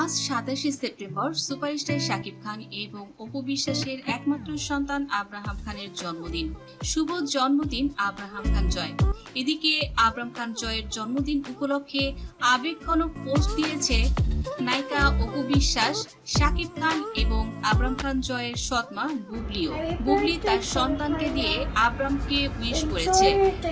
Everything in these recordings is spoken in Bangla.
আজ সাতাশে সেপ্টেম্বর সুপারস্টার শাকিব খান এবং অপু বিশ্বাসের একমাত্র সন্তান আব্রাহাম খানের জন্মদিন। শুভ জন্মদিন, আব্রাহাম খান জয়। এদিকে আব্রাহাম খান জয়ের জন্মদিন উপলক্ষে আবেগঘন পোস্ট দিয়েছে নায়িকা অপু বিশ্বাস, শাকিব খান এবং আব্রাহাম খান জয়ের সৎমা বুবলিও। বুবলি তার সন্তানকে দিয়ে আব্রামকে উইশ করেছে।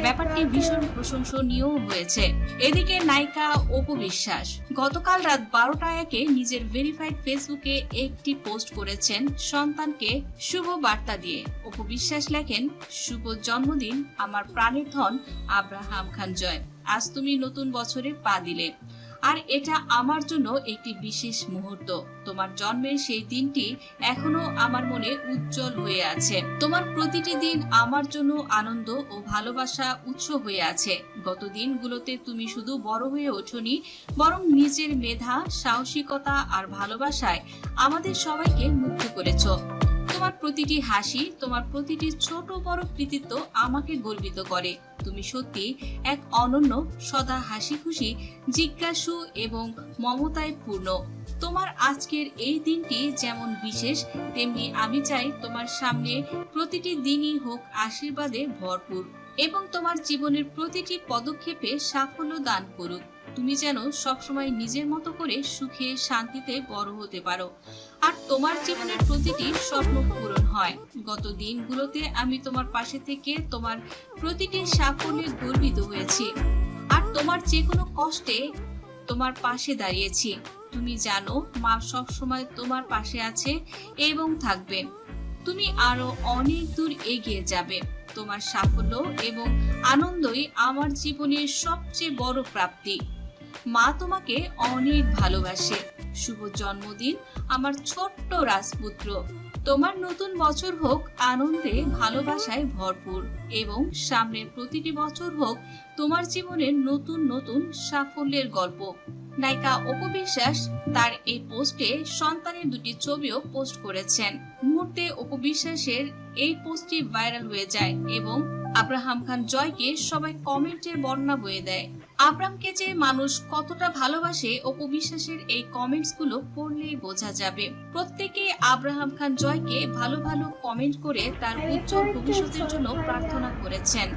ব্যাপারটি ভীষণ প্রশংসনীয় হয়েছে। এদিকে নায়িকা অপু বিশ্বাস, গতকাল রাত বারোটা একে নিজের ভেরিফাইড ফেসবুকে একটি পোস্ট করেছেন সন্তানকে শুভ বার্তা দিয়ে। অপু বিশ্বাস লেখেন, শুভ জন্মদিন, আমার প্রাণের ধন, আব্রাহাম খান জয়। আজ তুমি নতুন বছরে পা দিলে। আর এটা আমার জন্য একটি বিশেষ মুহূর্ত। তোমার জন্মের সেই দিনটি এখনও আমার মনে উজ্জ্বল হয়ে আছে। তোমার প্রতিটি দিন আমার জন্য আনন্দ ও ভালোবাসা উৎস হয়ে আছে। গত দিনগুলোতে তুমি শুধু বড় হয়ে ওঠনি, বরং নিজের মেধা, সাহসিকতা আর ভালোবাসায় আমাদের সবাইকে মুগ্ধ করেছ। তোমার প্রতিটি হাসি, তোমার প্রতিটি ছোট বড় কৃতিত্ব আমাকে গর্বিত করে। তুমি সত্যি এক অনন্য, সদা হাসি খুশি জিজ্ঞাসু এবং মমতায় পূর্ণ। তোমার আজকের এই দিনটি যেমন বিশেষ, তেমনি আমি চাই তোমার সামনে প্রতিটি দিনই হোক আশীর্বাদে ভরপুর এবং তোমার জীবনের প্রতিটি পদক্ষেপে সাফল্য দান করুক। তুমি যেন সবসময় নিজের মতো করে সুখে শান্তিতে বড় হতে পারো। আর তোমার জীবনের প্রতিটি স্বপ্ন পূরণ হয়। গত দিনগুলোতে আমি তোমার পাশে থেকে তোমার প্রতিটি সাফল্যে গর্বিত হয়েছি। আর তোমার যে কোনো কষ্টে তোমার পাশে দাঁড়িয়েছি। তুমি জানো, মা সব সময় তোমার পাশে আছে এবং থাকবে। তুমি আরও অনেক দূর এগিয়ে যাবে। তোমার সাফল্য এবং আনন্দই আমার জীবনের সবচেয়ে বড় প্রাপ্তি। মা তোমাকে অনেক ভালোবাসে। শুভ জন্মদিন, আমার ছোট্ট রাজপুত্র। তোমার নতুন বছর হোক, আনন্দে ভালোবাসায় ভরপুর এবং সামনের প্রতিটি বছর হোক, তোমার জীবনের নতুন নতুন সাফল্যের গল্প। নায়িকা অপু বিশ্বাস তার এই পোস্টে সন্তানের দুটি ছবিও পোস্ট করেছেন। মুহূর্তে অপু বিশ্বাসের এই পোস্টটি ভাইরাল হয়ে যায় এবং আব্রাহাম খান জয়কে সবাই কমেন্টের বর্ণা বয়ে দেয়। আব্রামকে যে মানুষ কতটা ভালোবাসে অপু বিশ্বাসের এই কমেন্টসগুলো পড়লেই বোঝা যাবে। প্রত্যেকে আব্রাহাম খান জয়কে ভালো ভালো কমেন্ট করে তার উজ্জ্বল ভবিষ্যতের জন্য প্রার্থনা করেছেন।